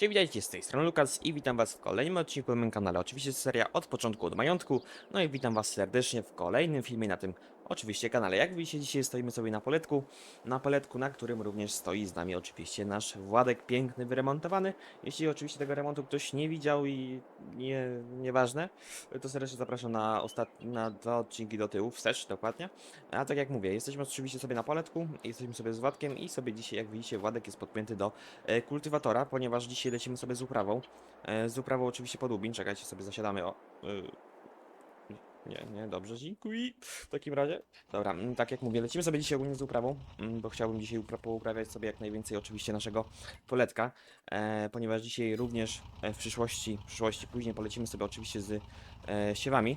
Cześć, witajcie z tej strony Lukas i witam was w kolejnym odcinku na moim kanale. Oczywiście seria od początku od majątku. No i witam was serdecznie w kolejnym filmie na tym oczywiście kanale. Jak widzicie dzisiaj stoimy sobie na poletku, na poletku, na którym również stoi z nami oczywiście nasz Władek piękny, wyremontowany. Jeśli oczywiście tego remontu ktoś nie widział i nie, nieważne, to serdecznie zapraszam na, ostat... na dwa odcinki do tyłu, wstecz dokładnie. A tak jak mówię, jesteśmy oczywiście sobie na poletku, jesteśmy sobie z Władkiem i sobie dzisiaj, jak widzicie, Władek jest podpięty do e, kultywatora, ponieważ dzisiaj lecimy sobie z uprawą. E, z uprawą oczywiście pod Lubin, czekajcie sobie zasiadamy, o. e, nie, nie, dobrze, dziękuję. W takim razie, dobra, mm, tak jak mówię, lecimy sobie dzisiaj ogólnie z uprawą, mm, bo chciałbym dzisiaj upra pouprawiać sobie jak najwięcej oczywiście naszego poletka, e, ponieważ dzisiaj również e, w przyszłości, w przyszłości później polecimy sobie oczywiście z e, siewami,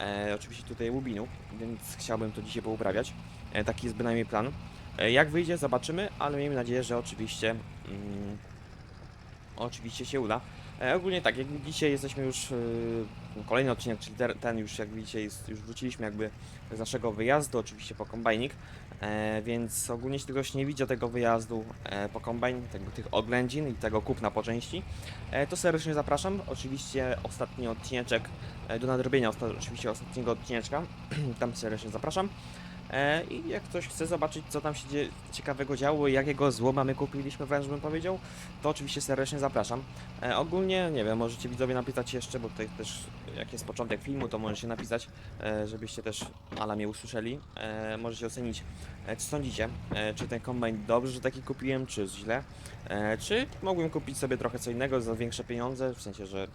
e, oczywiście tutaj łubinu, więc chciałbym to dzisiaj pouprawiać. E, taki jest bynajmniej plan. E, jak wyjdzie, zobaczymy, ale miejmy nadzieję, że oczywiście mm, oczywiście się uda. E, ogólnie tak, jak widzicie, jesteśmy już yy, kolejny odcinek, czyli ten już jak widzicie, jest, już wróciliśmy jakby z naszego wyjazdu, oczywiście po kombajnik, e, więc ogólnie jeśli ktoś nie widział tego wyjazdu e, po kombajn, tych oględzin i tego kupna po części, e, to serdecznie zapraszam. Oczywiście ostatni odcineczek e, do nadrobienia, oczywiście ostatniego odcineczka, tam serdecznie zapraszam. E, I jak ktoś chce zobaczyć, co tam się dzie- ciekawego działo jakiego złoma my kupiliśmy, wręcz bym powiedział, to oczywiście serdecznie zapraszam. E, ogólnie, nie wiem, możecie widzowie napisać jeszcze, bo tutaj też, jak jest początek filmu, to możecie napisać, e, żebyście też ala mnie usłyszeli. E, możecie ocenić, e, co sądzicie, e, czy ten kombajn dobrze, że taki kupiłem, czy źle, e, czy mogłem kupić sobie trochę co innego za większe pieniądze, w sensie, że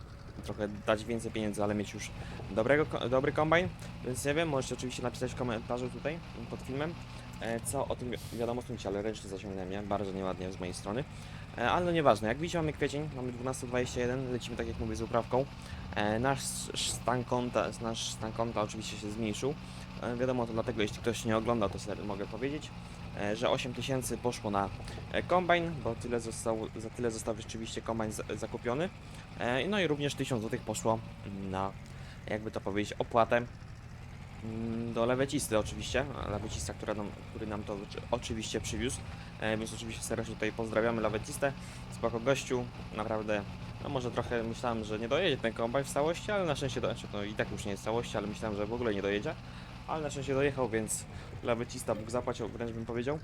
trochę dać więcej pieniędzy, ale mieć już dobrego, dobry kombajn, więc nie wiem, możecie oczywiście napisać w komentarzu tutaj pod filmem, e, co o tym wi- wiadomo sądzicie, ale ręcznie zaciągnąłem, nie? Bardzo nieładnie z mojej strony. E, Ale no nieważne, jak widzicie mamy kwiecień, mamy 12.21, lecimy tak jak mówię z uprawką. E, Nasz stan konta, nasz stan konta oczywiście się zmniejszył. Wiadomo to dlatego, jeśli ktoś nie oglądał, to sobie mogę powiedzieć, e, że 8000 poszło na e, kombajn, bo tyle zostało, za tyle został rzeczywiście kombajn zakupiony. E, No i również 1000 zł poszło na, jakby to powiedzieć, opłatę mm, do lewecisty oczywiście, lewecista, nam, który nam to oczy- oczywiście przywiózł, więc oczywiście serdecznie tutaj pozdrawiamy lewecistę, spoko gościu, naprawdę, no może trochę myślałem, że nie dojedzie ten kombajn w całości, ale na szczęście, do, znaczy, i tak już nie jest w całości, ale myślałem, że w ogóle nie dojedzie, ale na szczęście dojechał, więc lewecista Bóg zapłacił, wręcz bym powiedział,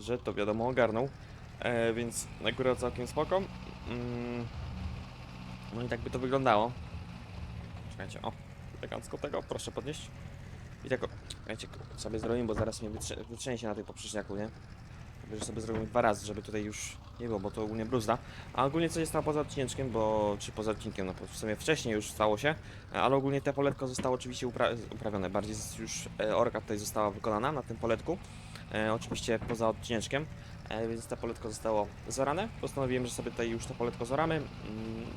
że to wiadomo ogarnął, e, więc akurat całkiem spoko. Mm, no i tak by to wyglądało. Czekajcie, o, elegancko tego, proszę podnieść. I tak, o, wiecie, sobie zrobimy, bo zaraz mnie wytrze- wytrzęsie na tej poprzeczniaku, nie? Że sobie zrobimy dwa razy, żeby tutaj już nie było, bo to ogólnie bruzda. A ogólnie co się stało poza odcineczkiem, bo... czy poza odcinkiem, no w sumie wcześniej już stało się, ale ogólnie te poletko zostało oczywiście upra uprawione, bardziej już e, orka tutaj została wykonana na tym poletku. E, oczywiście poza odcineczkiem, e, więc to poletko zostało zorane. Postanowiłem, że sobie tutaj już to poletko zoramy. Mm,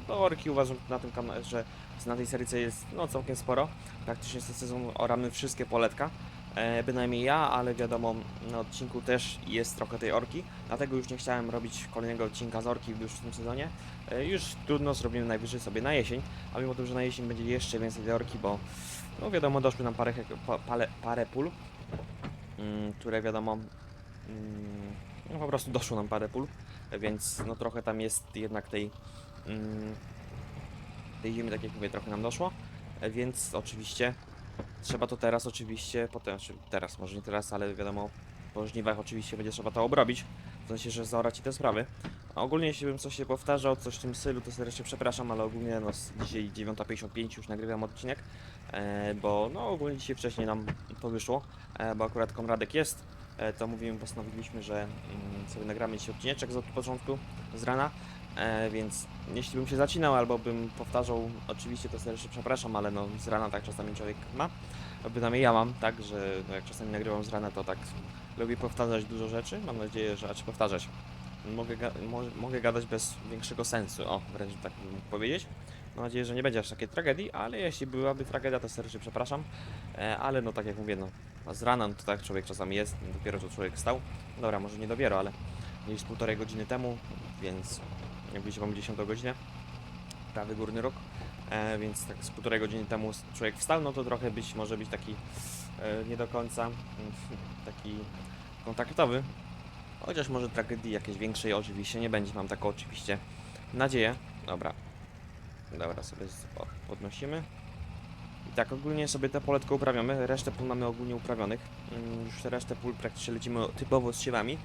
Bo orki uważam na tym kanale, że na tej serii jest no całkiem sporo. Praktycznie ten sezon oramy wszystkie poletka. E, bynajmniej ja, ale wiadomo, na odcinku też jest trochę tej orki, dlatego już nie chciałem robić kolejnego odcinka z orki już w tym sezonie. E, już trudno, zrobimy najwyżej sobie na jesień, a mimo tym, że na jesień będzie jeszcze więcej tej orki, bo no wiadomo, doszły nam parę, pa, parę pól, mm, które wiadomo, mm, no po prostu doszło nam parę pól, więc no trochę tam jest jednak tej, mm, tej ziemi, tak jak mówię, trochę nam doszło, e, więc oczywiście Trzeba to teraz oczywiście, potem, czy teraz, może nie teraz, ale wiadomo, po żniwach oczywiście będzie trzeba to obrobić, w sensie, że zaorać te sprawy. A ogólnie jeśli bym coś się powtarzał, coś w tym stylu, to serdecznie przepraszam, ale ogólnie no dzisiaj 9.55 już nagrywam odcinek, e, bo no ogólnie dzisiaj wcześniej nam to wyszło, e, bo akurat Konradek jest, e, to mówiłem, postanowiliśmy, że mm, sobie nagramy dzisiaj odcineczek od początku, z rana, E, więc jeśli bym się zacinał albo bym powtarzał, oczywiście to serdecznie przepraszam, ale no z rana tak czasami człowiek ma. Bynajmniej ja mam, tak, że no, jak czasami nagrywam z rana, to tak lubię powtarzać dużo rzeczy. Mam nadzieję, że, a czy powtarzać, mogę, ga, mo, mogę gadać bez większego sensu, o, wręcz tak bym mógł powiedzieć. Mam nadzieję, że nie będzie aż takiej tragedii, ale jeśli byłaby tragedia, to serdecznie przepraszam. E, ale no tak jak mówię, no z rana no, to tak człowiek czasami jest, dopiero co człowiek stał. Dobra, może nie dopiero, ale gdzieś półtorej godziny temu, więc jak widzicie mamy 10 godzinę, prawy górny róg, e, więc tak z półtorej godziny temu człowiek wstał, no to trochę być może być taki e, nie do końca mm, taki kontaktowy, chociaż może tragedii jakiejś większej oczywiście nie będzie, mam taką oczywiście nadzieję. Dobra. Dobra, sobie podnosimy. Tak, ogólnie sobie te poletko uprawiamy, resztę pól mamy ogólnie uprawionych. Mm, Już resztę pól praktycznie lecimy typowo z siewami.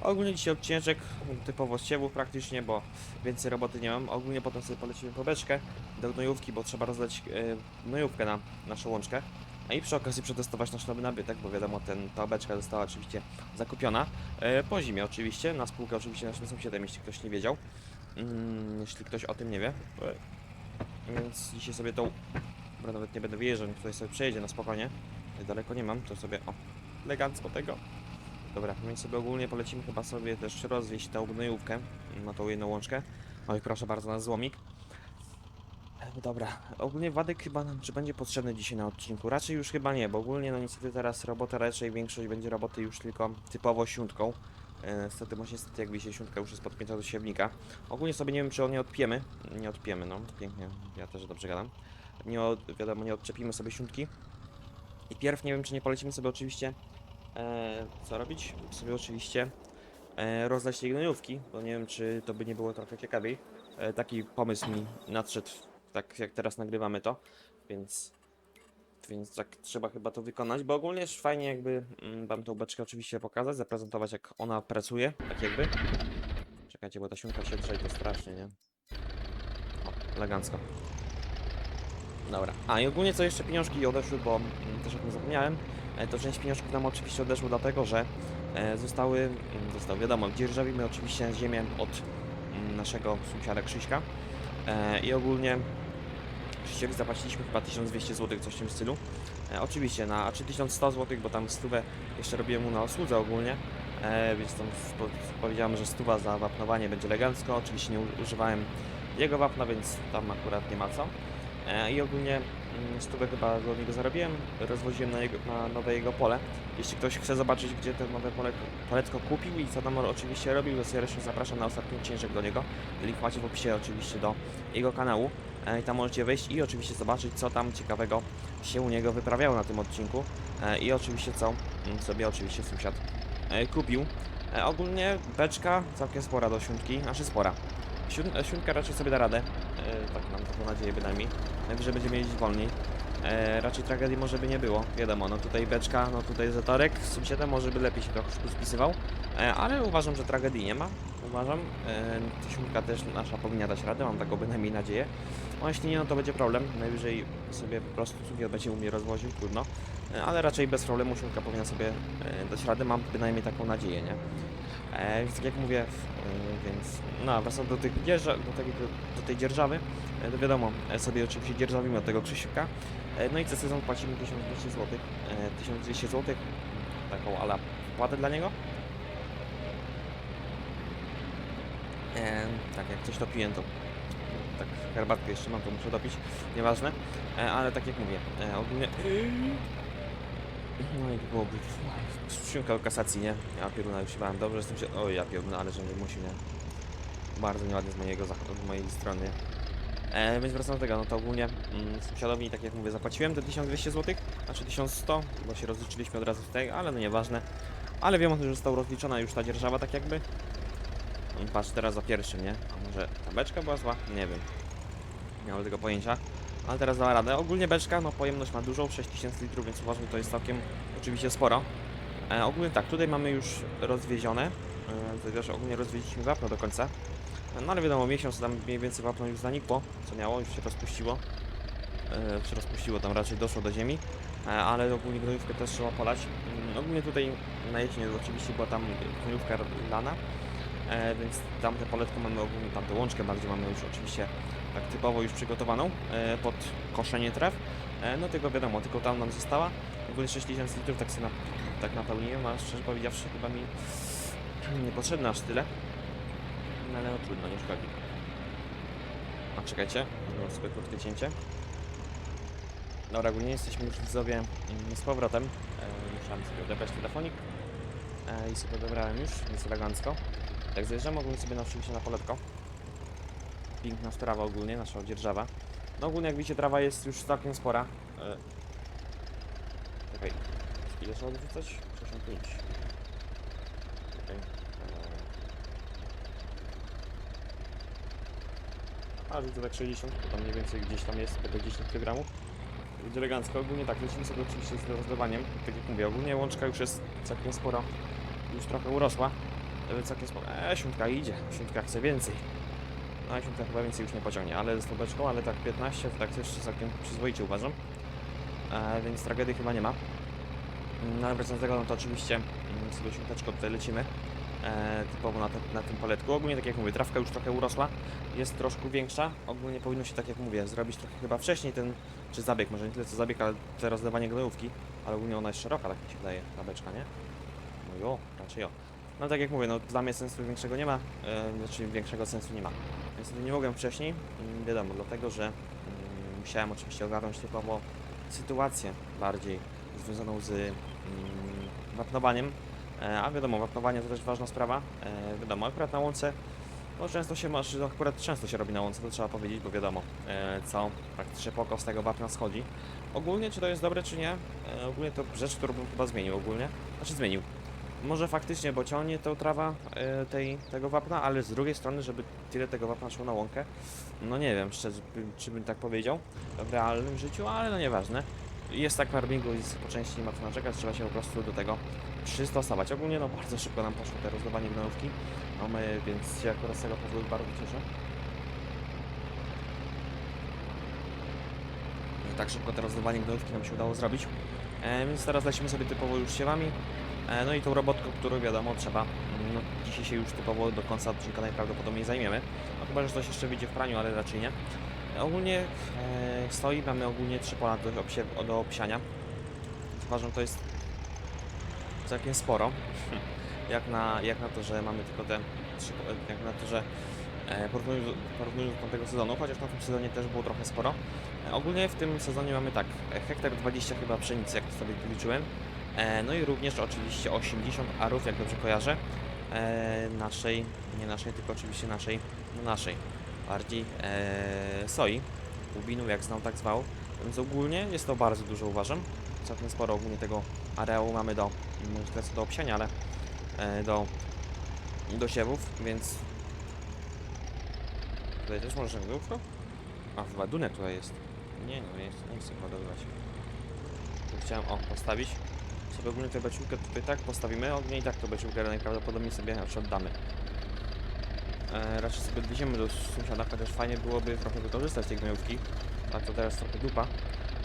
Ogólnie dzisiaj odcinek typowo z siewów praktycznie, bo więcej roboty nie mam. Ogólnie potem sobie polecimy po beczkę do gnojówki, bo trzeba rozdać e, gnojówkę na naszą łączkę. A i przy okazji przetestować nasz nowy nabytek, bo wiadomo, ten, ta beczka została oczywiście zakupiona e, po zimie oczywiście, na spółkę oczywiście naszym sąsiadem, jeśli ktoś nie wiedział. Mm, jeśli ktoś o tym nie wie. E, Więc dzisiaj sobie tą... Dobra, nawet nie będę wyjeżdżał, niech tutaj sobie przejedzie na spokojnie. Daleko nie mam, to sobie... O, elegancko tego. Dobra, więc sobie ogólnie polecimy chyba sobie też rozwieść tę gnojówkę na tą jedną łączkę. Oj, proszę bardzo, na złomik. E, Dobra, ogólnie Wadek chyba nam czy będzie potrzebny dzisiaj na odcinku? Raczej już chyba nie, bo ogólnie no niestety teraz robota raczej większość będzie roboty już tylko typowo siuntką. E, Niestety, może niestety jakby się siuntka już jest podpięta do siewnika. Ogólnie sobie nie wiem czy on nie odpiemy. Nie odpiemy, no pięknie, ja też dobrze gadam. Nie od, wiadomo, nie odczepimy sobie siuntki. I pierw nie wiem czy nie polecimy sobie oczywiście e, co robić? Sobie oczywiście e, rozdać tej gnojówki, bo nie wiem czy to by nie było trochę ciekawiej. E, taki pomysł mi nadszedł, tak jak teraz nagrywamy to, więc, więc tak trzeba chyba to wykonać, bo ogólnie jest fajnie jakby mm, wam tą beczkę oczywiście pokazać, zaprezentować jak ona pracuje, tak jakby. Czekajcie, bo ta siunka się drze i to strasznie, nie? O, elegancko. Dobra. A i ogólnie co jeszcze pieniążki odeszły, bo mm, też o tym zapomniałem, e, to część pieniążków nam oczywiście odeszło dlatego, że e, zostały, mm, został wiadomo, dzierżawimy oczywiście ziemię od mm, naszego sąsiada Krzyśka e, i ogólnie Krzysiowi zapłaciliśmy chyba 1200 zł, coś w tym stylu. Oczywiście na, czy 1100 zł, bo tam stówę jeszcze robiłem mu na osłudze ogólnie, więc tam powiedziałem, że stuwa za wapnowanie będzie elegancko, oczywiście nie używałem jego wapna, więc tam akurat nie ma co. E, I ogólnie mm, stówę chyba do niego zarobiłem, rozwoziłem na, jego, na nowe jego pole. Jeśli ktoś chce zobaczyć, gdzie to nowe pole, poletko kupił i co tam oczywiście robił, to serdecznie zapraszam na ostatni ciężek do niego. Link macie w opisie oczywiście do jego kanału. E, I tam możecie wejść i oczywiście zobaczyć, co tam ciekawego się u niego wyprawiało na tym odcinku. E, I oczywiście co mm, sobie oczywiście sąsiad kupił. Ogólnie beczka całkiem spora do siuntki, znaczy spora. Siuntka raczej sobie da radę, tak mam taką nadzieję bynajmniej. Najwyżej będziemy jeździć wolniej. E, raczej tragedii może by nie było, wiadomo, no tutaj beczka, no tutaj zatorek z sąsiadem może by lepiej się trochę spisywał, e, ale uważam, że tragedii nie ma, uważam. E, ta siunka też nasza powinna dać radę, mam taką bynajmniej nadzieję. No jeśli nie, no to będzie problem, najwyżej sobie po prostu sąsiad będzie u mnie rozwoził, trudno. E, ale raczej bez problemu siunka powinna sobie e, dać radę, mam bynajmniej taką nadzieję, nie? E, więc tak jak mówię, e, więc no, wracam do, tych dzierża, do, tego, do tej dzierżawy, e, to wiadomo, e, sobie oczywiście dzierżawimy od tego Krzysiuka, e, no i co sezon płacimy 1200 zł, e, 1200 zł, taką ala wpłatę dla niego. E, tak, jak coś dopiję, to tak herbatkę jeszcze mam, to muszę dopić, nieważne, e, ale tak jak mówię, e, ogólnie... No i byłoby szynka o kasacji, nie? Ja pierdolę, już się bałem. Dobrze, że jestem się... O, ja pierdolę, ale że nie musi, nie? Bardzo nieładnie z mojego z mojej strony. E, więc wracam do tego, no to ogólnie mm, sąsiadowi, tak jak mówię, zapłaciłem te 1200 zł, znaczy 1100, bo się rozliczyliśmy od razu z tego, ale no nieważne. Ale wiem o tym, że została rozliczona już ta dzierżawa, tak jakby. Mm, Patrz teraz za pierwszym, nie? A może ta beczka była zła? Nie wiem. Nie mam tego pojęcia. Ale teraz dała radę. Ogólnie beczka, no pojemność ma dużą, 6000 litrów, więc uważam, że to jest całkiem oczywiście sporo. E, ogólnie tak, tutaj mamy już rozwiezione. E, ogólnie rozwieźliśmy wapno do końca. E, no ale wiadomo, miesiąc tam mniej więcej wapno już zanikło, co miało, już się rozpuściło. E, się rozpuściło, tam raczej doszło do ziemi. E, ale ogólnie gnojówkę też trzeba polać. Mm, ogólnie tutaj na oczywiście była tam gnojówka lana. E, więc tamte poletko mamy ogólnie, tamtą łączkę bardziej mamy już oczywiście tak typowo już przygotowaną e, pod koszenie traw. E, no tylko wiadomo, tylko tam nam została. Ogólnie 6000 litrów tak sobie na, tak napełniłem, a szczerze powiedziawszy chyba mi niepotrzebne aż tyle. No ale no trudno, nie szkodzi. A czekajcie, zrobię sobie krótkie cięcie. Dobra, ogólnie jesteśmy już widzowie mm, z powrotem. E, musiałem sobie odebrać telefonik i sobie odebrałem już, więc elegancko. Tak zjeżdżamy ogólnie sobie na, oczywiście na poletko. Piękna trawa ogólnie, nasza dzierżawa. No ogólnie jak widzicie trawa jest już całkiem spora. E... Czekaj, ile trzeba odrzucać? 65. Czekaj. A, widzę tak 60, to tam mniej więcej gdzieś tam jest, tylko 10 kg. Będzie elegancko. Ogólnie tak, lecimy sobie oczywiście z rozdawaniem. Tak jak mówię, ogólnie łączka już jest całkiem spora. Już trochę urosła. Ale całkiem spora. Eee, siuntka idzie. Siuntka chce więcej. No, siuntka chyba więcej już nie pociągnie, ale z tobeczką, ale tak 15, to tak jeszcze całkiem przyzwoicie uważam. E, więc tragedii chyba nie ma. No ale wracając do tego, no to oczywiście mm, tego siódmeczką tutaj lecimy. E, typowo na, te, na tym poletku. Ogólnie tak jak mówię, trawka już trochę urosła, jest troszkę większa. Ogólnie powinno się tak jak mówię, zrobić trochę chyba wcześniej ten, czy zabieg, może nie tyle co zabieg, ale te rozdawanie gnojówki. Ale ogólnie ona jest szeroka, tak mi się wydaje, ta beczka, nie? No jo, raczej jo. No tak jak mówię, no dla mnie sensu większego nie ma, e, znaczy większego sensu nie ma. Niestety nie mogłem wcześniej, mm, wiadomo, dlatego że mm, musiałem oczywiście ogarnąć typowo sytuację bardziej związaną z mm, wapnowaniem. E, a wiadomo, wapnowanie to też ważna sprawa. E, wiadomo, akurat na łące, no często się masz, akurat często się robi na łące, to trzeba powiedzieć, bo wiadomo, e, co praktycznie poko z tego wapna schodzi. Ogólnie, czy to jest dobre, czy nie? E, ogólnie to rzecz, którą bym chyba zmienił ogólnie. Znaczy zmienił. Może faktycznie, bo ciągnie to trawa e, tej, tego wapna, ale z drugiej strony, żeby tyle tego wapna szło na łąkę, no nie wiem, szczerze, czy bym tak powiedział w realnym życiu, ale no nieważne. Jest tak farmingu i po części nie ma co narzekać, trzeba się po prostu do tego przystosować. Ogólnie no bardzo szybko nam poszło te rozdawanie gnojówki, mamy, więc się akurat z tego powodu bardzo cieszę. Tak szybko to rozdawanie gnojówki nam się udało zrobić. E, więc teraz lecimy sobie typowo już siewami. E, no i tą robotką, którą wiadomo trzeba, no, dzisiaj się już typowo do końca odcinka najprawdopodobniej zajmiemy. No chyba, że coś jeszcze wyjdzie w praniu, ale raczej nie. Ogólnie e, stoi, mamy ogólnie trzy pola do, obsie, do obsiania. Uważam, to jest całkiem sporo. jak, na, jak na to, że mamy tylko te trzy, jak na to, że e, porównując, do- tamtego sezonu, chociaż na tym sezonie też było trochę sporo. E, ogólnie w tym sezonie mamy tak, e, hektar 20 chyba pszenicy, jak sobie liczyłem. E, no i również oczywiście 80 arów, jak dobrze kojarzę. E, naszej, nie naszej, tylko oczywiście naszej, no naszej bardziej e, soi, ubinu, jak znam tak zwał. Więc ogólnie jest to bardzo dużo uważam. Całkiem sporo ogólnie tego areału mamy do, może tyle co do obsiania, ale do, do siewów, więc tutaj też może żaglówko? A, chyba dunek tutaj jest. Nie, no nie, nie chcę ładowywać. Tu chciałem, o, postawić. Sobie ogólnie tę beciówkę tutaj tak postawimy, ogólnie i tak to beciówkę najprawdopodobniej sobie na przykład damy. E, raczej sobie odwieziemy do sąsiada, chociaż fajnie byłoby trochę wykorzystać tej gnojówki. A to teraz trochę dupa.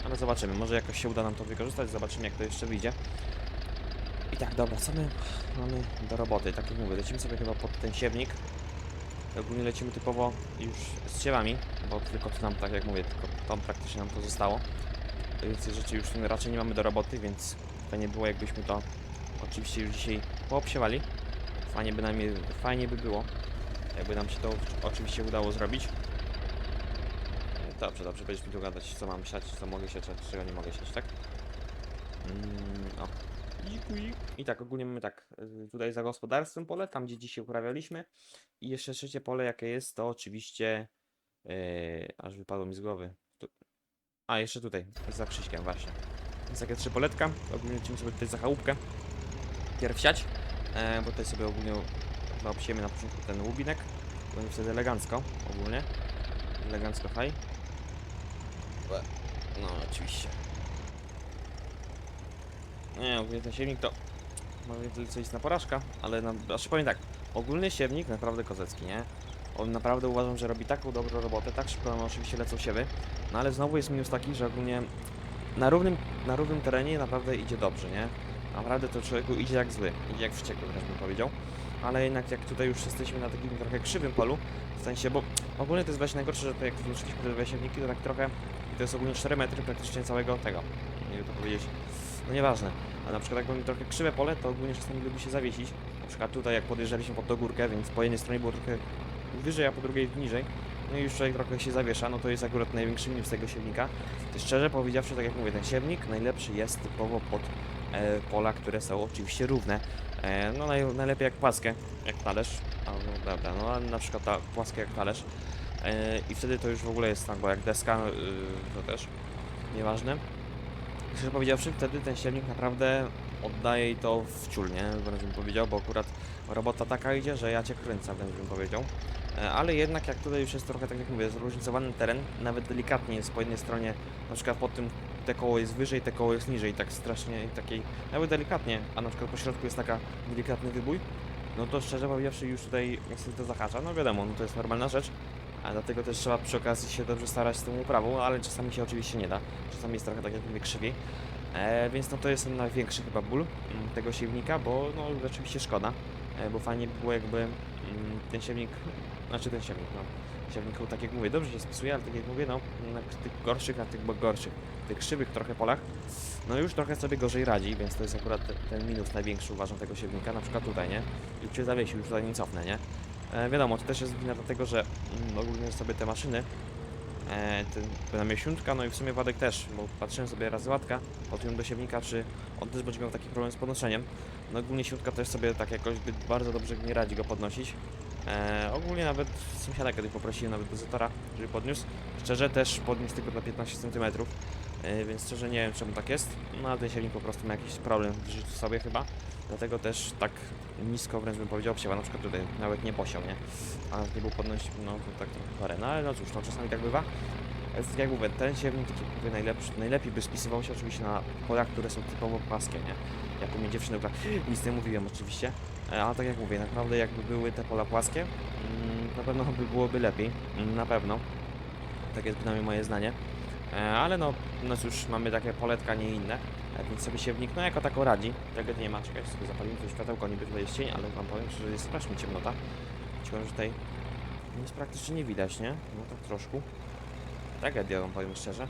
Ale zobaczymy, może jakoś się uda nam to wykorzystać, zobaczymy jak to jeszcze wyjdzie. I tak, dobra, co my mamy do roboty? Tak jak mówię, lecimy sobie chyba pod ten siewnik. Ogólnie lecimy typowo już z siewami, bo tylko to nam, tak jak mówię, tylko to praktycznie nam to zostało. Więcej rzeczy już raczej nie mamy do roboty, więc fajnie było jakbyśmy to oczywiście już dzisiaj poobsiewali. Fajnie by, nam, fajnie by było, jakby nam się to oczywiście udało zrobić. Dobrze, dobrze, będziesz mi tu gadać, co mam siać, co mogę siać, czego nie mogę siać, tak? Mm, o. I tak, ogólnie mamy tak, y, tutaj za gospodarstwem pole, tam gdzie dzisiaj uprawialiśmy. I jeszcze trzecie pole, jakie jest, to oczywiście, yy, aż wypadło mi z głowy. Tu. A, jeszcze tutaj, za Krzyśkiem właśnie. Więc takie trzy poletka, ogólnie lecimy sobie tutaj za chałupkę. Pierw siać, e, bo tutaj sobie ogólnie chyba obsiejemy na początku ten łubinek. Będzie wtedy elegancko, ogólnie. Elegancko haj. No, oczywiście. Nie, ogólnie ten siewnik to... Może nie tyle co jest na porażka, ale na... Znaczy powiem tak, ogólny siewnik naprawdę kozecki, nie? On naprawdę uważam, że robi taką dobrą robotę, tak szybko nam oczywiście lecą siewy, no ale znowu jest minus taki, że ogólnie na równym, na równym terenie naprawdę idzie dobrze, nie? Naprawdę to człowieku idzie jak zły, idzie jak wściekły, wręcz bym powiedział. Ale jednak jak tutaj już jesteśmy na takim trochę krzywym polu, w sensie, bo ogólnie to jest właśnie najgorsze, że to jak włączyliśmy te dwa siewniki, to tak trochę, to jest ogólnie 4 metry praktycznie całego tego, nie wiem to powiedzieć, no nieważne. A na przykład jak mamy trochę krzywe pole, to ogólnie czasami lubi się zawiesić. Na przykład tutaj jak podjeżdżaliśmy pod tą górkę, więc po jednej stronie było trochę wyżej, a po drugiej niżej. No i już człowiek trochę się zawiesza, no to jest akurat największy minus tego siewnika. Szczerze powiedziawszy, tak jak mówię, ten siewnik najlepszy jest typowo pod e, pola, które są oczywiście równe. E, no naj, najlepiej jak płaskie, jak talerz. A, no dobra, no na przykład ta płaskie jak talerz. E, I wtedy to już w ogóle jest bo jak deska, y, to też nieważne. szczerze powiedziawszy, wtedy ten silnik naprawdę oddaje to w ciul, nie? Wręcz bym powiedział, bo akurat robota taka idzie, że ja cię kręcę, wręcz bym powiedział. E, Ale jednak jak tutaj już jest trochę, tak jak mówię, zróżnicowany teren, nawet delikatnie jest po jednej stronie, na przykład pod tym te koło jest wyżej, te koło jest niżej, tak strasznie takiej, nawet delikatnie, a na przykład po środku jest taka delikatny wybój, no to szczerze powiedziawszy już tutaj niestety to zahacza, no wiadomo, no to jest normalna rzecz, a dlatego też trzeba przy okazji się dobrze starać z tą uprawą, ale czasami się oczywiście nie da, czasami jest trochę tak jak mówię krzywiej, e, więc no to jest największy chyba ból mm, tego siewnika, bo no rzeczywiście szkoda, e, bo fajnie by było jakby mm, ten siewnik, znaczy ten siewnik, no siewnik, tak jak mówię, dobrze się spisuje, ale tak jak mówię, no na tych gorszych, na tych gorszych, tych krzywych trochę polach, no już trochę sobie gorzej radzi, więc to jest akurat te- ten minus największy uważam tego siewnika, na przykład tutaj, nie? Już cię zawiesił, już tutaj nie cofnę, nie? E, wiadomo, to też jest wina dlatego, że mm, ogólnie sobie te maszyny, e, ten, miesiączka, no i w sumie Wadek też, bo patrzyłem sobie raz łatka, podjąłem do siewnika, czy on też będzie miał taki problem z podnoszeniem. No ogólnie siódka też sobie tak jakoś bardzo dobrze nie radzi go podnosić. E, ogólnie nawet sąsiada kiedyś poprosiłem nawet dozatora, żeby podniósł. Szczerze też podniósł tylko na 15 cm, e, więc szczerze nie wiem czemu tak jest. No ale ten siewnik po prostu ma jakiś problem w życiu sobie chyba. Dlatego też tak nisko wręcz bym powiedział obsiewa, na przykład tutaj nawet nie posiał, nie? A nie był podnosić, no to tak trochę parę. No ale no cóż, no czasami tak bywa. Jak mówię, ten siewnik, najlepszy, najlepiej by spisywał się oczywiście na polach, które są typowo płaskie, nie? Jak u mnie dziewczyny, nic nie mówiłem oczywiście, E, ale tak jak mówię, naprawdę jakby były te pola płaskie, mm, na pewno by byłoby lepiej, mm, na pewno. Tak jest przynajmniej moje zdanie. E, Ale no, no cóż, mamy takie poletka, nie inne, e, więc sobie siewnik, no jako tako radzi. Tego nie ma, czekaj, sobie zapalimy to światełko, niby tutaj jest cień, ale wam powiem, że jest strasznie ciemnota. Czułem, że tutaj nic praktycznie nie widać, nie? No tak troszkę. Tragedia wam powiem szczerze.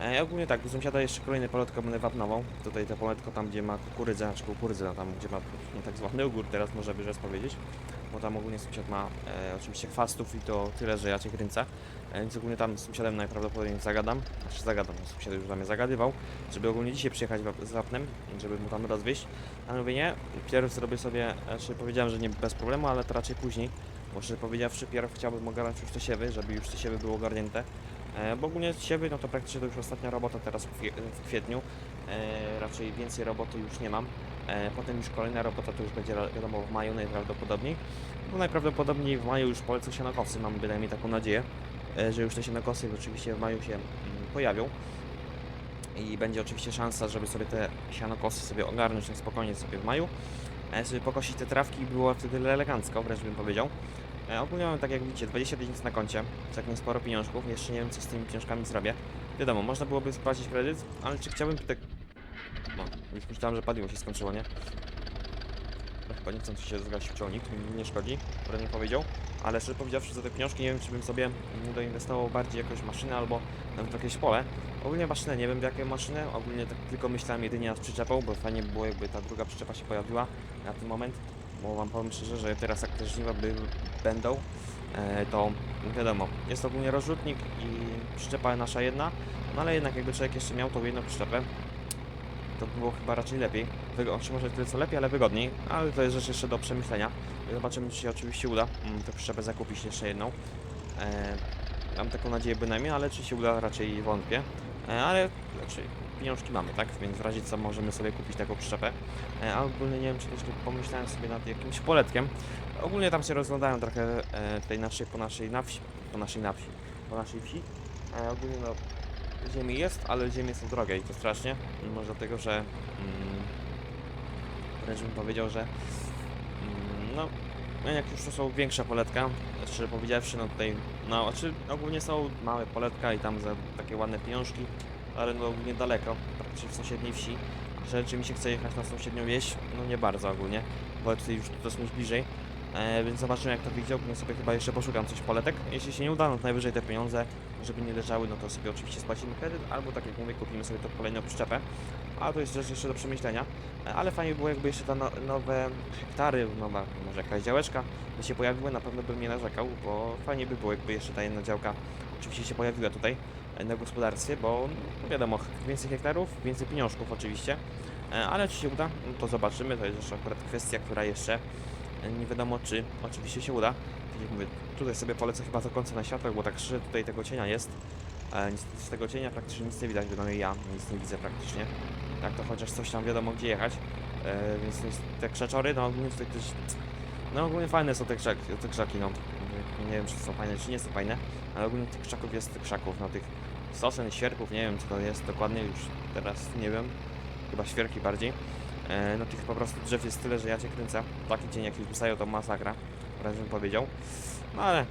E, ogólnie tak, u sąsiada jeszcze kolejne poletko będę wapnował. Tutaj te poletko tam, gdzie ma kukurydzę, znaczy kukurydzę, no, tam gdzie ma no, tak zwany ugór, teraz może by rzec powiedzieć. Bo tam ogólnie sąsiad ma e, oczywiście chwastów i to tyle, że ja cię kręcę. E, więc ogólnie tam z sąsiadem najprawdopodobniej zagadam, znaczy zagadam, no, sąsiad już dla mnie zagadywał, żeby ogólnie dzisiaj przyjechać z wapnem, żeby mu tam rozwieźć. A mówię nie, pierw zrobię sobie, znaczy powiedziałem, że nie bez problemu, ale to raczej później. Bo szczerze powiedziawszy, pierw chciałbym ogarnąć już te siewy, żeby już te siewy były ogarnięte. E, bo ogólnie siewy, no to praktycznie to już ostatnia robota teraz w, kwie- w kwietniu. E, raczej więcej roboty już nie mam. E, potem już kolejna robota to już będzie wiadomo w maju najprawdopodobniej. No najprawdopodobniej w maju już polecą się nakosy, mam bynajmniej taką nadzieję, że już te sianokosy oczywiście w maju się mm, pojawią. I będzie oczywiście szansa, żeby sobie te sianokosy sobie ogarnąć na spokojnie sobie w maju. Sobie pokosić te trawki było wtedy elegancko, wręcz bym powiedział. E, ogólnie mam tak jak widzicie 20 tysięcy na koncie, całkiem sporo pieniążków, jeszcze nie wiem co z tymi pieniążkami zrobię. Wiadomo, można byłoby spłacić kredyt, ale czy chciałbym tak... No, już myślałem, że paliwo się skończyło, nie? No, chyba nie chcę się zgasił ciągnik, nie szkodzi, które nie powiedział. Ale szczerze powiedziawszy, za te pieniążki nie wiem, czy bym sobie doinwestował bardziej jakąś maszynę albo nawet jakieś pole. Ogólnie maszynę, nie wiem jakie maszyny, ogólnie tak tylko myślałem jedynie nad przyczepą, bo fajnie by było jakby ta druga przyczepa się pojawiła na ten moment. Bo wam powiem szczerze, że teraz jak te żniwa by, będą, e, to wiadomo, jest ogólnie rozrzutnik i przyczepa nasza jedna, no ale jednak jakby człowiek jeszcze miał tą jedną przyczepę, to by było chyba raczej lepiej. Wygo- czy może tyle co lepiej, ale wygodniej, ale to jest rzecz jeszcze do przemyślenia. Zobaczymy, czy się oczywiście uda mm, tę przyczepę zakupić jeszcze jedną. E, mam taką nadzieję bynajmniej, ale czy się uda raczej wątpię. E, ale raczej pieniążki mamy, tak? Więc w razie co możemy sobie kupić taką przyczepę. E, a ogólnie nie wiem, czy też pomyślałem sobie nad jakimś poletkiem. Ogólnie tam się rozglądałem trochę e, tej naszej, po naszej na wsi, po naszej na wsi, po naszej wsi. E, ogólnie no, ziemi jest, ale ziemie są drogie i to strasznie. Może dlatego, że mm, wręcz bym powiedział, że mm, no, no jak już to są większa poletka, szczerze powiedziawszy, no tutaj, no, czy ogólnie są małe poletka i tam za takie ładne pieniążki, ale no ogólnie daleko, praktycznie w sąsiedniej wsi, że czy mi się chce jechać na sąsiednią wieś, no nie bardzo ogólnie, bo tutaj już dosyć bliżej, e, więc zobaczymy jak to wyjdzie, ogólnie sobie chyba jeszcze poszukam coś poletek, jeśli się nie uda, no to najwyżej te pieniądze, żeby nie leżały, no to sobie oczywiście spłacimy kredyt, albo tak jak mówię, kupimy sobie tą kolejną przyczepę, a to jest rzecz jeszcze do przemyślenia, E, ale fajnie by było jakby jeszcze te no, nowe hektary, nowa może jakaś działeczka by się pojawiły, na pewno bym nie narzekał, bo fajnie by było jakby jeszcze ta jedna działka oczywiście się pojawiła tutaj e, na gospodarstwie, bo no wiadomo, więcej hektarów, więcej pieniążków oczywiście, E, ale czy się uda, no to zobaczymy, to jest jeszcze akurat kwestia, która jeszcze e, nie wiadomo czy oczywiście się uda. Tak jak mówię, tutaj sobie polecę chyba do końca na światłach, bo tak szczerze tutaj tego cienia jest, z tego cienia praktycznie nic nie widać, przynajmniej ja nic nie widzę praktycznie. Tak to chociaż coś tam wiadomo gdzie jechać. Więc te krzaczory, no ogólnie tutaj też... No ogólnie fajne są te te krzaki, no. Nie wiem czy są fajne, czy nie są fajne, ale ogólnie tych krzaków jest tych krzaków, no tych sosen, świerków, nie wiem co to jest dokładnie, już teraz nie wiem. Chyba świerki bardziej. E, no tych po prostu drzew jest tyle, że ja cię kręcę. Taki dzień jak już wystają to masakra, wręcz bym powiedział. No ale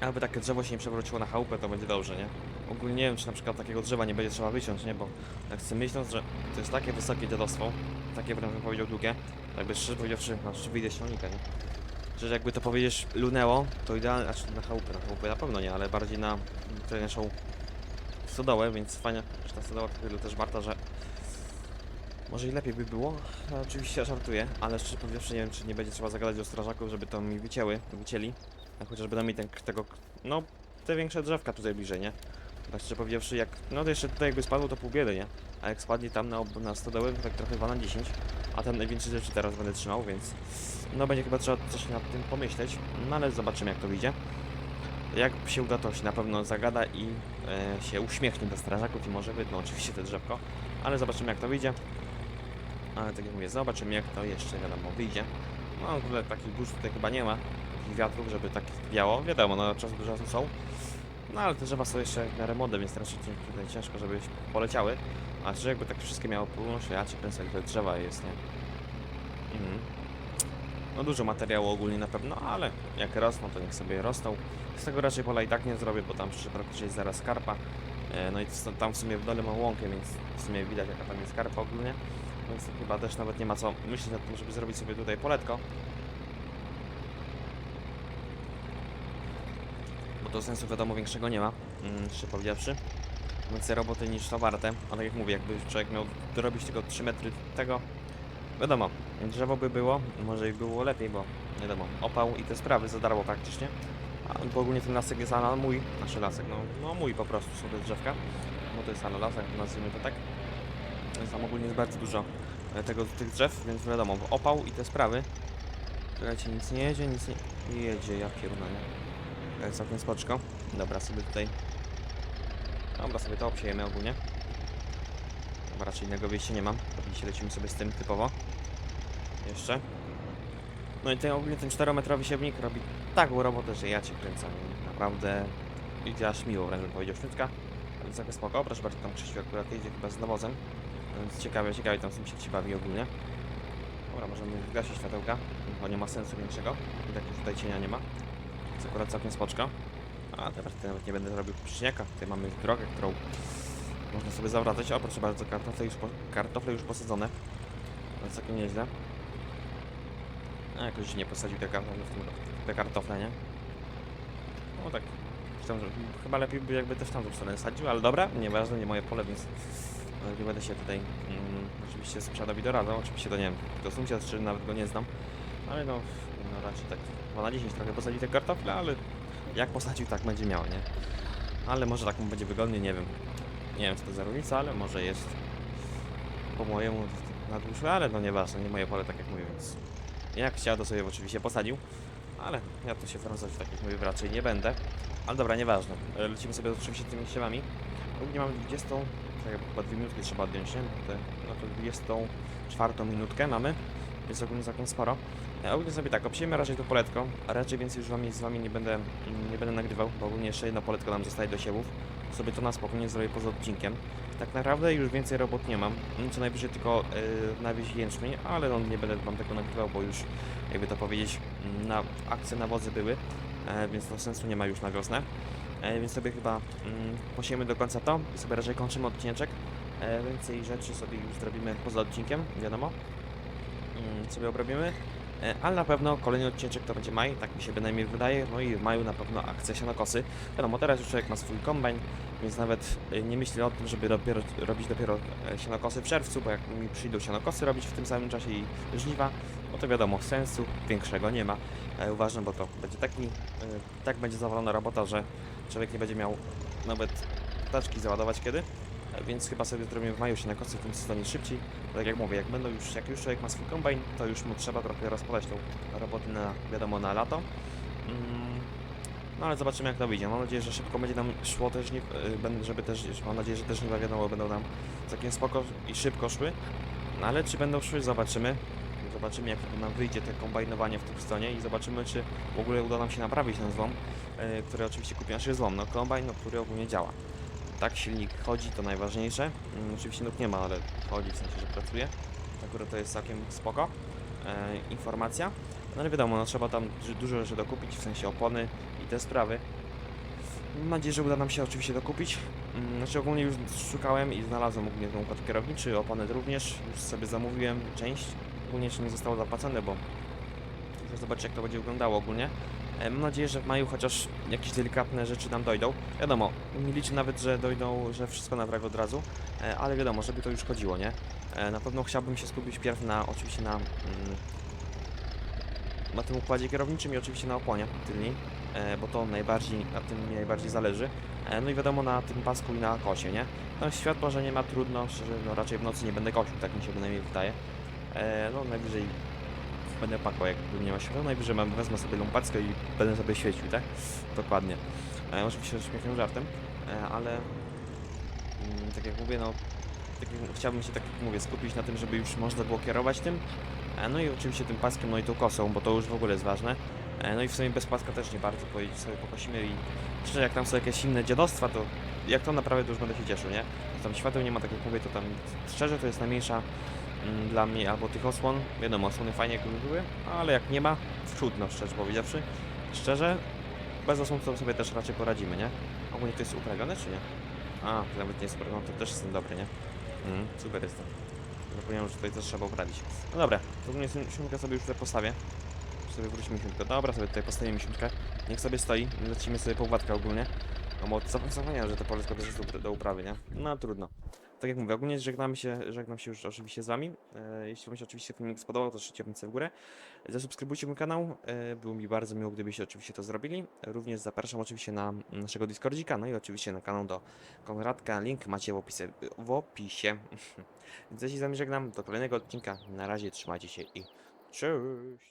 aby takie drzewo się nie przewróciło na chałupę, to będzie dobrze, nie? Ogólnie nie wiem, czy na przykład takiego drzewa nie będzie trzeba wyciąć, nie? Bo tak sobie myśląc, że to jest takie wysokie dziadostwo, takie wręcz bym powiedział długie, tak by szczerze powiedziawszy, no wyjdę silnika, nie? Że jakby to powiedzieć lunęło, to idealnie, znaczy na chałupę, na chałupę na pewno nie, ale bardziej na tutaj naszą więc fajnie, że ta stodoła też warta, że może i lepiej by było, oczywiście żartuję, ale szczerze powiedziawszy nie wiem, czy nie będzie trzeba zagadać do strażaków, żeby to mi wycięły, wycięli, a chociażby damy ten, tego, no, te większe drzewka tutaj bliżej, nie? Tak szczerze powiedziawszy, jak, no to jeszcze tutaj jakby spadło to pół biedy, nie? A jak spadnie tam na, na stodołę, to tak trochę 2 na 10, a ten największy rzeczy teraz będę trzymał, więc no będzie chyba trzeba coś nad tym pomyśleć, no ale zobaczymy jak to wyjdzie. Jak się uda, to się na pewno zagada i e, się uśmiechnie do strażaków i może wytną oczywiście te drzewko, ale zobaczymy jak to wyjdzie. Ale tak jak mówię, zobaczymy jak to jeszcze wiadomo wyjdzie. No w ogóle takich burz tutaj chyba nie ma, takich wiatrów, żeby tak wiało. Wiadomo, no czas dużo są. No ale te drzewa są jeszcze miarę młode, więc raczej tutaj ciężko, żeby poleciały. A że jakby tak wszystkie miało to ja cię kręcę, jak te drzewa jest, nie? Mhm. No dużo materiału ogólnie na pewno, ale jak rosną, to niech sobie rosną. Z tego raczej pola i tak nie zrobię, bo tam przy praktycznie jest zaraz karpa. E, No i tam w sumie w dole mam łąkę, więc w sumie widać jaka tam jest karpa ogólnie. Więc chyba też nawet nie ma co myśleć nad tym, żeby zrobić sobie tutaj poletko. Bo to sensu wiadomo większego nie ma, mm, szczerze powiedziawszy. Więcej roboty niż to warte. A tak jak mówię, jakby człowiek miał dorobić tylko 3 metry tego, wiadomo, drzewo by było, może i było lepiej, bo wiadomo, opał i te sprawy za darmo praktycznie. A bo ogólnie ten lasek jest ala mój, nasz lasek, no, no mój po prostu są te drzewka. No to jest ala lasek, nazwijmy to tak. Tam ogólnie jest bardzo dużo e, tego, tych drzew, więc wiadomo, opał i te sprawy. Czekajcie, nic nie jedzie, nic nie jedzie, ja pierdolę, Całkiem spoczko. Dobra, sobie tutaj... Dobra, sobie to obsiejemy ogólnie. Dobra, raczej innego wyjścia nie mam. Dzisiaj lecimy sobie z tym typowo. Jeszcze. No i ten ogólnie ten 4-metrowy siewnik robi taką robotę, że ja cię kręcę. Naprawdę idzie aż miło, wręcz bym powiedział sztuczka. Więc tak spoko, proszę bardzo, tam Krzysiu akurat jedzie chyba z nawozem. Więc ciekawie, ciekawie tam sąsiad się bawi ogólnie. Dobra, możemy zgasić światełka, bo nie ma sensu większego. I tak już tutaj cienia nie ma. Jest akurat całkiem spoczko. A teraz nawet nie będę robił przyśniaka. Tutaj mamy drogę, którą można sobie zawracać. O, proszę bardzo, kartofle już, po, kartofle już posadzone. Więc całkiem nieźle. A jakoś nie posadził te kartofle w tym roku. Te kartofle, nie? No tak. Że chyba lepiej by jakby też tamtą stronę sadził, ale dobra, nieważne, nie moje pole, więc no, nie będę się tutaj mm, oczywiście sąsiadowi doradzał. Oczywiście to nie wiem, to sąsiad, czy nawet go nie znam. Ale no, no raczej tak 2 na 10 trochę posadził te kartofle, ale jak posadził, tak będzie miał, nie? Ale może tak mu będzie wygodnie, nie wiem. Nie wiem co to za różnica, ale może jest po mojemu na dłuższe, ale no nieważne, nie moje pole, tak jak mówię, więc jak chciał, to sobie oczywiście posadził. Ale ja tu się wracać, tak jak mówię, raczej nie będę. Ale dobra, nieważne. E, Lecimy sobie oczywiście tymi siewami. Ogólnie mamy 20, tak chyba 2 minutki trzeba odjąć, nie? Te, no to 24 minutkę mamy, więc ogólnie całkiem sporo. E, Ogólnie sobie tak, obsiejmy raczej to poletko, a raczej więcej już wami, z wami nie będę, nie będę nagrywał, bo ogólnie jeszcze jedno poletko nam zostaje do siewów. Sobie to na spokojnie zrobię poza odcinkiem. Tak naprawdę już więcej robot nie mam, no, co najwyżej tylko yy, nawieźć jęczmień, ale no, nie będę wam tego nagrywał, bo już jakby to powiedzieć, na akcje nawozy były, e, więc to sensu nie ma już na wiosnę. E, więc sobie chyba posiejemy do końca to i sobie raczej kończymy odcineczek. E, więcej rzeczy sobie już zrobimy poza odcinkiem, wiadomo. Mm, sobie obrobimy. E, ale na pewno kolejny odcinek to będzie maj, tak mi się bynajmniej wydaje. No i w maju na pewno akcja sianokosy. Wiadomo, teraz już człowiek ma swój kombajn, więc nawet e, nie myślę o tym, żeby dopiero, robić dopiero e, sianokosy w czerwcu, bo jak mi przyjdą sianokosy robić w tym samym czasie i żniwa, no to wiadomo, sensu większego nie ma. Uważam, bo to będzie taki, tak będzie zawalona robota, że człowiek nie będzie miał nawet taczki załadować kiedy. E, Więc chyba sobie zrobimy w maju się na kosy w tym sezonie szybciej. Tak jak mówię, jak będą już, jak już człowiek ma swój kombajn, to już mu trzeba trochę rozpalać tą robotę na, wiadomo, na lato. Mm, No ale zobaczymy jak to wyjdzie. Mam nadzieję, że szybko będzie nam szło też, nie, żeby też, mam nadzieję, że też nie wiadomo, będą nam całkiem spoko i szybko szły. No ale czy będą szły, zobaczymy. Zobaczymy jak nam wyjdzie te kombajnowanie w tym stronie i zobaczymy czy w ogóle uda nam się naprawić ten złom, yy, który oczywiście kupił nasz złom, no kombajn, no, który ogólnie działa. Tak, silnik chodzi, to najważniejsze. Mm, oczywiście nóg nie ma, ale chodzi, w sensie, że pracuje. Akurat to jest całkiem spoko. E, informacja. No ale wiadomo, no trzeba tam du- dużo rzeczy dokupić, w sensie opony i te sprawy. Mam nadzieję, że uda nam się oczywiście dokupić. Mm, Znaczy ogólnie już szukałem i znalazłem ogólnie ten układ kierowniczy, opony również. Już sobie zamówiłem część. Ogólnie jeszcze nie zostało zapłacone, bo muszę zobaczyć jak to będzie wyglądało ogólnie. E, Mam nadzieję, że w maju chociaż jakieś delikatne rzeczy nam dojdą. Wiadomo, nie liczę nawet, że dojdą, że wszystko na wrak od razu, e, ale wiadomo, żeby to już chodziło, nie? E, Na pewno chciałbym się skupić pierw na, oczywiście na, mm, na tym układzie kierowniczym i oczywiście na opłonie tylnej, bo to najbardziej, na tym mi najbardziej zależy. No i wiadomo na tym pasku i na kosie, nie? No światła, że nie ma trudno, szczerze, no raczej w nocy nie będę kosił, tak mi się bynajmniej wydaje. No najwyżej będę pakował, jak nie ma światła, najwyżej mam, wezmę sobie lampackę i będę sobie świecił, tak? Dokładnie. E, oczywiście śmiechem żartem, e, ale mm, tak jak mówię, no tak jak, chciałbym się, tak jak mówię, skupić na tym, żeby już można było kierować tym. E, no i oczywiście tym paskiem, no i tą kosą, bo to już w ogóle jest ważne. E, no i w sumie bez paska też nie bardzo, bo sobie pokosimy i szczerze, jak tam są jakieś inne dziadostwa, to jak to naprawię, to już będę się cieszył, nie? Tam świateł nie ma, tak jak mówię, to tam szczerze to jest najmniejsza dla mnie albo tych osłon. Wiadomo, osłony fajnie jakby były, ale jak nie ma, trudno, szczerze powiedziawszy. Szczerze, bez osłon to sobie też raczej poradzimy, nie? Ogólnie to jest uprawione, czy nie? A, nawet nie jest uprawione, to też jestem dobry, nie? Mm, super jestem. Zapomniałem, że tutaj też trzeba uprawić. No dobra, to mnie siunkę sobie już tutaj postawię. Sobie wrócimy siunkę. Dobra, sobie tutaj postawimy siunkę. Niech sobie stoi, lecimy sobie po ogólnie. No bo zapomniałem, że to polecko też jest do uprawy, nie? No trudno. Tak jak mówię, ogólnie żegnamy się, żegnam się już oczywiście z wami. E, jeśli wam się oczywiście filmik spodobał, to trzymajcie ręce w górę. Zasubskrybujcie mój kanał, e, było mi bardzo miło, gdybyście oczywiście to zrobili. Również zapraszam oczywiście na naszego Discordzika, no i oczywiście na kanał do Konradka, link macie w opisie. W opisie. Więc ja się z wami żegnam, do kolejnego odcinka. Na razie trzymajcie się i cześć!